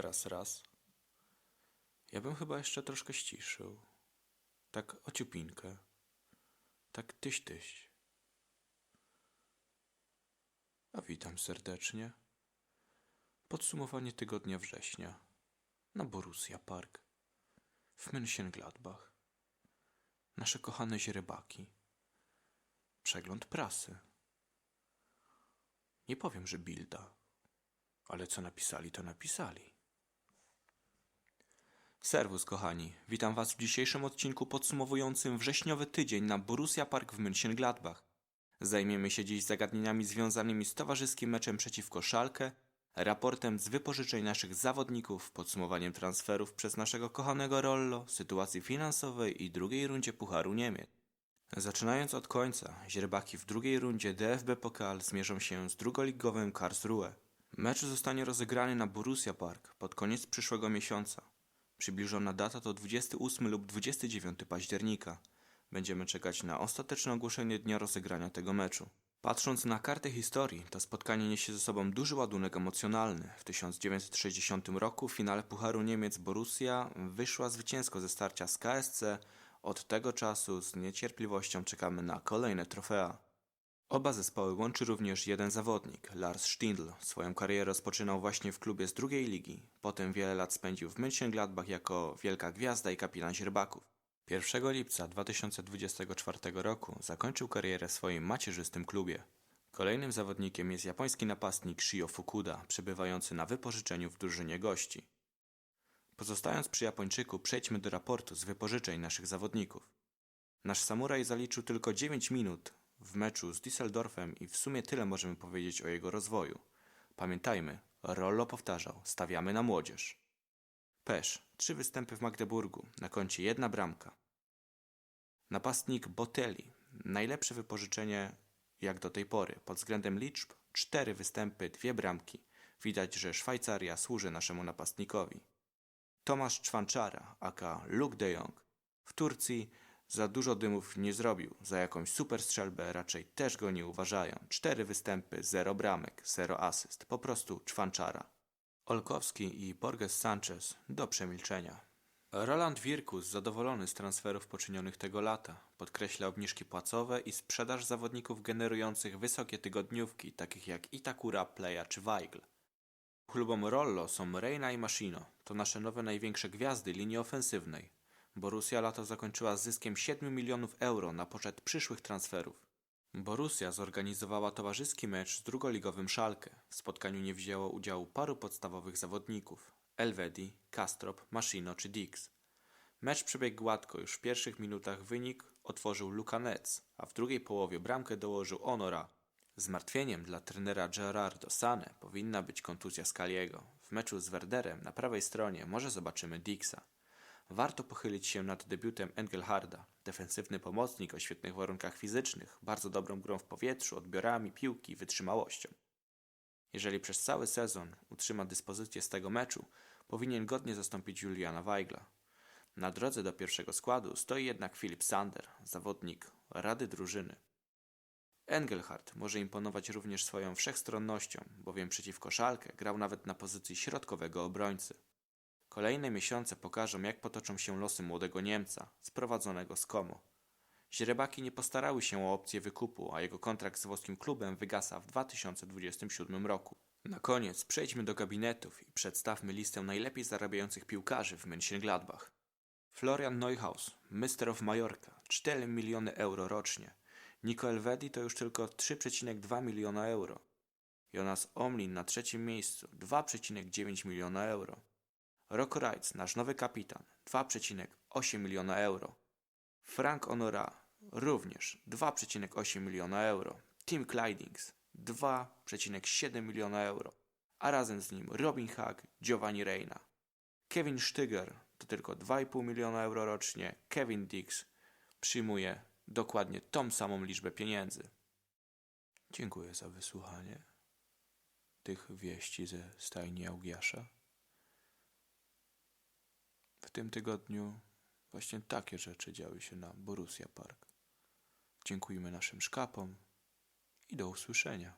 Raz, raz. Ja bym chyba jeszcze troszkę ściszył. Tak ociupinkę. Tak tyś, tyś. A witam serdecznie. Podsumowanie tygodnia września na Borussia Park w Mönchengladbach. Nasze kochane źrebaki. Przegląd prasy. Nie powiem, że Bilda, ale co napisali, to napisali. Serwus, kochani. Witam Was w dzisiejszym odcinku podsumowującym wrześniowy tydzień na Borussia Park w Mönchengladbach. Zajmiemy się dziś zagadnieniami związanymi z towarzyskim meczem przeciwko Szalkę, raportem z wypożyczeń naszych zawodników, podsumowaniem transferów przez naszego kochanego Rollo, sytuacji finansowej i drugiej rundzie Pucharu Niemiec. Zaczynając od końca, źrebaki w drugiej rundzie DFB Pokal zmierzą się z drugoligowym Karlsruhe. Mecz zostanie rozegrany na Borussia Park pod koniec przyszłego miesiąca. Przybliżona data to 28 lub 29 października. Będziemy czekać na ostateczne ogłoszenie dnia rozegrania tego meczu. Patrząc na kartę historii, to spotkanie niesie ze sobą duży ładunek emocjonalny. W 1960 roku w finale Pucharu Niemiec Borussia wyszła zwycięsko ze starcia z KSC. Od tego czasu z niecierpliwością czekamy na kolejne trofea. Oba zespoły łączy również jeden zawodnik, Lars Stindl. Swoją karierę rozpoczynał właśnie w klubie z drugiej ligi. Potem wiele lat spędził w Mönchengladbach jako wielka gwiazda i kapitan źrebaków. 1 lipca 2024 roku zakończył karierę w swoim macierzystym klubie. Kolejnym zawodnikiem jest japoński napastnik Shio Fukuda, przebywający na wypożyczeniu w drużynie gości. Pozostając przy Japończyku, przejdźmy do raportu z wypożyczeń naszych zawodników. Nasz samuraj zaliczył tylko 9 minut w meczu z Düsseldorfem i w sumie tyle możemy powiedzieć o jego rozwoju. Pamiętajmy, Rollo powtarzał, stawiamy na młodzież. Pesz, trzy występy w Magdeburgu, na koncie jedna bramka. Napastnik Botelli, najlepsze wypożyczenie jak do tej pory. Pod względem liczb, cztery występy, dwie bramki. Widać, że Szwajcaria służy naszemu napastnikowi. Tomasz Czwanczara, aka Luke de Jong. W Turcji za dużo dymów nie zrobił, za jakąś super strzelbę raczej też go nie uważają. Cztery występy, zero bramek, zero asyst, po prostu Czwanczara. Olkowski i Borges Sanchez do przemilczenia. Roland Wirkus zadowolony z transferów poczynionych tego lata. Podkreśla obniżki płacowe i sprzedaż zawodników generujących wysokie tygodniówki, takich jak Itakura, Playa czy Weigl. Klubom Rollo są Reina i Machino. To nasze nowe największe gwiazdy linii ofensywnej. Borussia lato zakończyła zyskiem 7 milionów euro na poczet przyszłych transferów. Borussia zorganizowała towarzyski mecz z drugoligowym Szalkę. W spotkaniu nie wzięło udziału paru podstawowych zawodników. Elvedi, Kastrop, Machino czy Dix. Mecz przebiegł gładko, już w pierwszych minutach wynik otworzył Luka Netz, a w drugiej połowie bramkę dołożył Honora. Zmartwieniem dla trenera Gerardo Sane powinna być kontuzja Scaliego. W meczu z Werderem na prawej stronie może zobaczymy Dixa. Warto pochylić się nad debiutem Engelharda. Defensywny pomocnik o świetnych warunkach fizycznych, bardzo dobrą grą w powietrzu, odbiorami piłki, wytrzymałością. Jeżeli przez cały sezon utrzyma dyspozycję z tego meczu, powinien godnie zastąpić Juliana Weigla. Na drodze do pierwszego składu stoi jednak Filip Sander, zawodnik Rady Drużyny. Engelhardt może imponować również swoją wszechstronnością, bowiem przeciwko Szalkę grał nawet na pozycji środkowego obrońcy. Kolejne miesiące pokażą, jak potoczą się losy młodego Niemca, sprowadzonego z Como. Źrebaki nie postarały się o opcję wykupu, a jego kontrakt z włoskim klubem wygasa w 2027 roku. Na koniec przejdźmy do gabinetów i przedstawmy listę najlepiej zarabiających piłkarzy w Mönchengladbach. Florian Neuhaus, Mr. of Majorka, 4 miliony euro rocznie. Nico Elvedi to już tylko 3,2 miliona euro. Jonas Omlin na trzecim miejscu, 2,9 miliona euro. Rock Reitz, nasz nowy kapitan, 2,8 miliona euro. Frank Honora, również 2,8 miliona euro. Tim Klidings, 2,7 miliona euro. A razem z nim Robin Hag, Giovanni Reina. Kevin Sztyger to tylko 2,5 miliona euro rocznie. Kevin Dix przyjmuje dokładnie tą samą liczbę pieniędzy. Dziękuję za wysłuchanie tych wieści ze stajni Augiasza. Tym tygodniu właśnie takie rzeczy działy się na Borussia Park. Dziękujemy naszym szkapom i do usłyszenia.